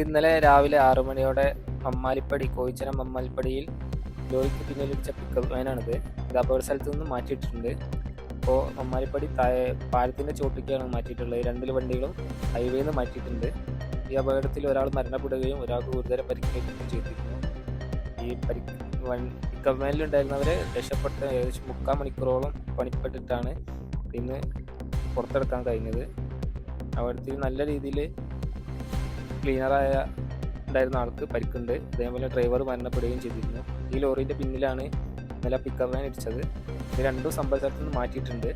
ഇന്നലെ രാവിലെ ആറു മണിയോടെ മമ്മാലിപ്പടി കോയിച്ചനം മമ്മാലിപ്പടിയിൽ ലോറിക്ക് പിന്നിലിടിച്ച പിക്കപ്പ് വാനാണിത് ഇത് അപകട സ്ഥലത്ത് നിന്ന് മാറ്റിയിട്ടുണ്ട്. അപ്പോൾ മമ്മാലിപ്പടി താഴെ പാലത്തിന്റെ ചോട്ടിക്കാണ് മാറ്റിയിട്ടുള്ളത്. രണ്ട് വണ്ടികളും ഹൈവേയിൽ നിന്ന് മാറ്റിയിട്ടുണ്ട്. ഈ അപകടത്തിൽ ഒരാൾ മരണപ്പെടുകയും ഒരാൾക്ക് ഗുരുതര പരിക്കേൽക്കുകയും ചെയ്തിരുന്നു. ഈ പരി പിക്കപ്പ് വാനിലുണ്ടായിരുന്നവരെ രക്ഷപ്പെട്ട ഏകദേശം മുക്കാൽ മണിക്കൂറോളം പണിപ്പെട്ടിട്ടാണ് ഇന്ന് പുറത്തെടുക്കാൻ കഴിഞ്ഞത്. അവിടുത്തെ നല്ല രീതിയിൽ ക്ലീനറായ ഉണ്ടായിരുന്ന ആൾക്ക് പരിക്കുണ്ട്. അതേപോലെ ഡ്രൈവർ മരണപ്പെടുകയും ചെയ്തിരുന്നു. ഈ ലോറിന്റെ പിന്നിലാണ് ഇന്നലെ വാൻ ഇടിച്ചത്. രണ്ടും സംഭവ സ്ഥലത്ത് നിന്ന് മാറ്റിയിട്ടുണ്ട്.